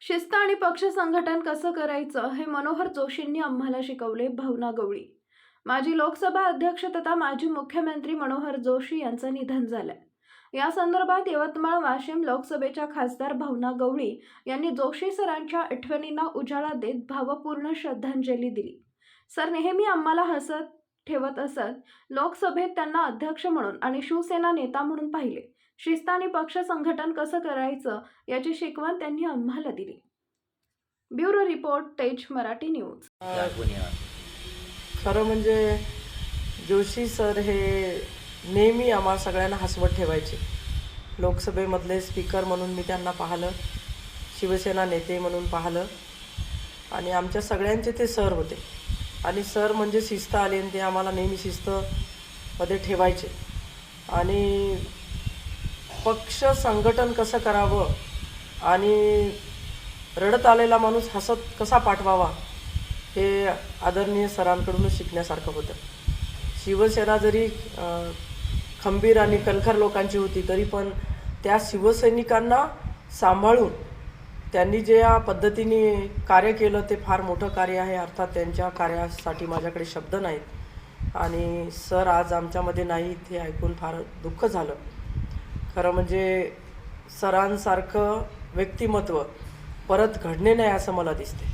शिस्त आणि पक्ष संघटन कसं करायचं हे मनोहर जोशींनी आम्हाला शिकवले भावना गवळी. माजी लोकसभा अध्यक्ष तथा माजी मुख्यमंत्री मनोहर जोशी यांचं निधन झालंय या संदर्भात यवतमाळ वाशिम लोकसभेच्या खासदार भावना गवळी यांनी जोशी सरांच्या आठवणींना उजाळा देत भावपूर्ण श्रद्धांजली दिली. सर नेहमी आम्हाला हसत ठेवत असत. लोकसभेत त्यांना अध्यक्ष म्हणून आणि शिवसेना नेता म्हणून पाहिले. शिस्त आणि पक्ष संघटन कसं करायचं याची शिकवण त्यांनी आम्हाला दिली. ब्युरो रिपोर्ट तेज मराठी न्यूज. खरं म्हणजे जोशी सर हे नेहमी आम्हा सगळ्यांना हसवत ठेवायचे. लोकसभेमधले स्पीकर म्हणून मी त्यांना पाहिलं शिवसेना नेते म्हणून पाहिलं आणि आमच्या सगळ्यांचे ते सर होते. आणि सर म्हणजे शिस्त आली आणि ते आम्हाला नेहमी शिस्तमध्ये ठेवायचे. आणि पक्ष संघटन कसं करावं आणि रडत आलेला माणूस हसत कसा पाठवावा हे आदरणीय सरांकडूनच शिकण्यासारखं होतं. शिवसेना जरी खंबीर आणि कणखर लोकांची होती तरी पण त्या शिवसैनिकांना सांभाळून त्यांनी जे या पद्धतीने कार्य केलं ते फार मोठं कार्य आहे. अर्थात त्यांच्या कार्यासाठी माझ्याकडे शब्द नाहीत. आणि सर आज आमच्यामध्ये नाहीत हे ऐकून फार दुःख झालं. खरं म्हणजे सरांसारखं व्यक्तिमत्व परत घडणे नाही असं मला दिसते